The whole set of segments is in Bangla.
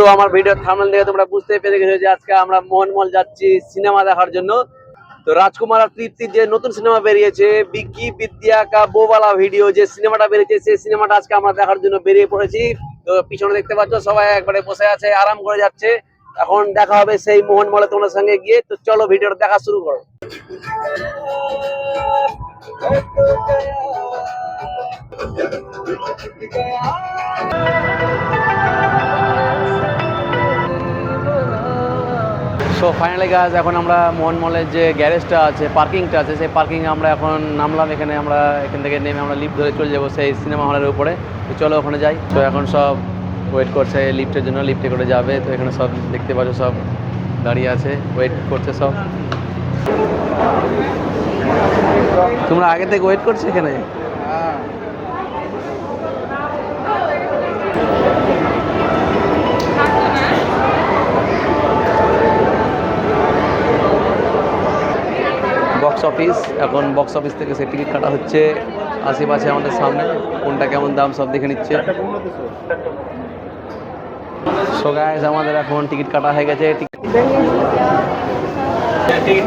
তো আমার ভিডিও থামনেল দেখে তোমরা বুঝতে পেরে গেছো যে আজকে আমরা মোহনমল যাচ্ছি সিনেমা দেখার জন্য। তো রাজকুমার আর তৃপ্তির যে নতুন সিনেমা বেরিয়েছে, বিকি বিদ্যা কা বোবালা ভিডিও যে সিনেমাটা বেরিয়েছে, সেই সিনেমাটা আজকে আমরা দেখার জন্য বেরিয়ে পড়েছি। তো পিছনে দেখতে পাচ্ছ সবাই একবারে বসে আছে, আরাম করে যাচ্ছে। এখন দেখা হবে সেই মোহনমলে তোমার সঙ্গে গিয়ে। তো চলো ভিডিওটা দেখা শুরু করো। সো ফাইনালি গাছ এখন আমরা মোহন মলের যে গ্যারেজটা আছে পার্কিংটা আছে, সেই পার্কিং আমরা এখন নামলাম। এখানে আমরা এখান থেকে নেমে আমরা লিফট ধরে চলে যাব সেই সিনেমা হলের উপরে। তো চলো ওখানে যাই। তো এখন সব ওয়েট করছে লিফটের জন্য। লিফটে করে যাবে। তো এখানে সব দেখতে পাচ্ছ, সব দাঁড়িয়ে আছে। ওয়েট করছে সব। তোমরা আগে থেকে ওয়েট করছ এখানে? বক্স অফিস এখন বক্স অফিস থেকে সে টিকিট কাটা হচ্ছে। আশেপাশে আমাদের সামনে, কোনটা কেমন দাম সব দেখে নিচ্ছে। সোগায় আমাদের এখন টিকিট কাটা হয়ে গেছে। টিকিট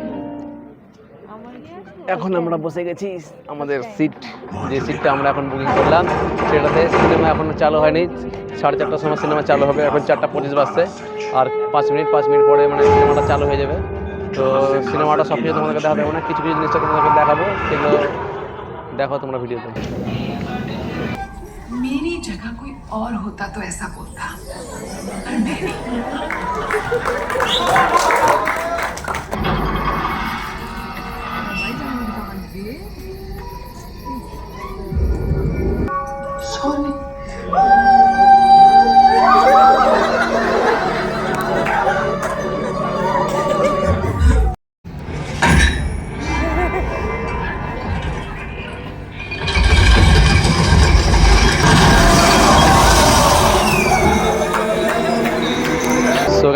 এখন আমরা বসে গেছি আমাদের সিট যে সিটটা আমরা এখন বুকিং করলাম সেটাতে সিনেমা এখনো চালু হয়নি সাড়ে চারটার সময় সিনেমা চালু হবে এখন চারটা পঁচিশ বাজছে আর পাঁচ মিনিট পাঁচ মিনিট পরে মানে সিনেমাটা চালু হয়ে যাবে তো সিনেমাটা সব কিছু তোমাদেরকে দেখাতে হবে না কিছু কিছু জিনিসটা তোমাদেরকে দেখাবো সেগুলো দেখো তোমরা ভিডিওতে मेरी जगह कोई और होता तो ऐसा बोलता पर मैं नहीं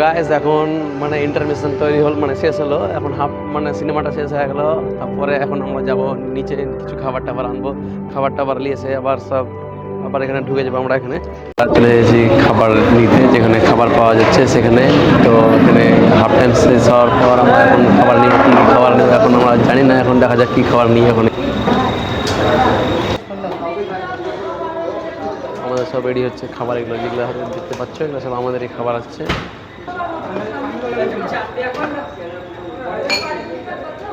সো গাইস এখন মানে ইন্টারমিশন তৈরি হল মানে শেষ হলো। এখন হাফ মানে সিনেমাটা শেষ হয়ে গেলো। তারপরে এখন আমরা যাব নিচে কিছু খাবার টাবার আনব। খাবার টাবার নিয়ে এসে আবার সব আবার এখানে ঢুকে যাব আমরা এখানে। চলে এসেছি খাবার নিতে, যেখানে খাবার পাওয়া যাচ্ছে সেখানে। তো এখানে হাফ টাইম শেষ হওয়ার পর আমরা এখন খাবার নিব, কী খাবার নেব এখন আমরা জানি না। এখন দেখা যাক কী খাবার নিই এখন। আমাদের সব রেডি হচ্ছে, খাবার এগুলো যেগুলো দেখতে পাচ্ছ, এগুলো সব আমাদেরই খাবার আসছে।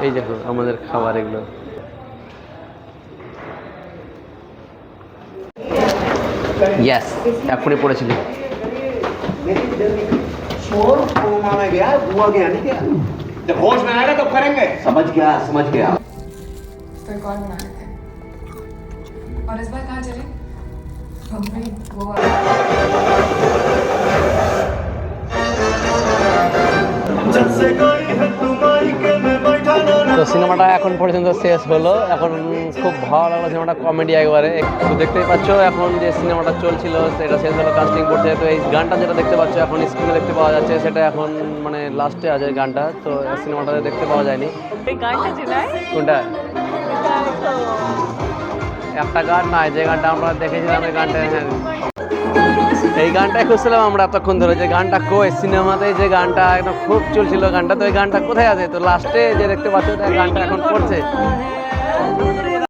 এই দেখো আমাদের খাবার এগুলো ইয়াস এখনই পড়েছিলি शोर माना गया हुआ गया नहीं क्या जब होश में आएगा तब करेंगे समझ गया समझ गया फिर कौन बनाए थे और इस बार कहाँ चले बम्बई गोवा তো সিনেমাটা এখন পর্যন্ত শেষ হলো। এখন খুব ভালো লাগল সিনেমাটা কমেডি একবারে। তো দেখতেই পাচ্ছ এখন যে সিনেমাটা চলছিল সেটা শেষ হলো কাস্টিং করছে তো এই গানটা যেটা দেখতে পাচ্ছ এখন স্ক্রিনে দেখতে পাওয়া যাচ্ছে সেটা এখন মানে লাস্টে আছে গানটা। তো সিনেমাটাতে দেখতে পাওয়া যায়নি। কোনটা? একটা গান নয় যে গানটা আমরা দেখেছিলাম এই গানটা হ্যাঁ। এই গানটাই খুঁজছিলাম আমরা এতক্ষণ ধরে, যে গানটা কই? সিনেমাতে যে গানটা একদম খুব চলছিল গানটা, তো এই গানটা কোথায় আছে? তো লাস্টে যে দেখতে পাচ্ছ গানটা এখন পড়ছে।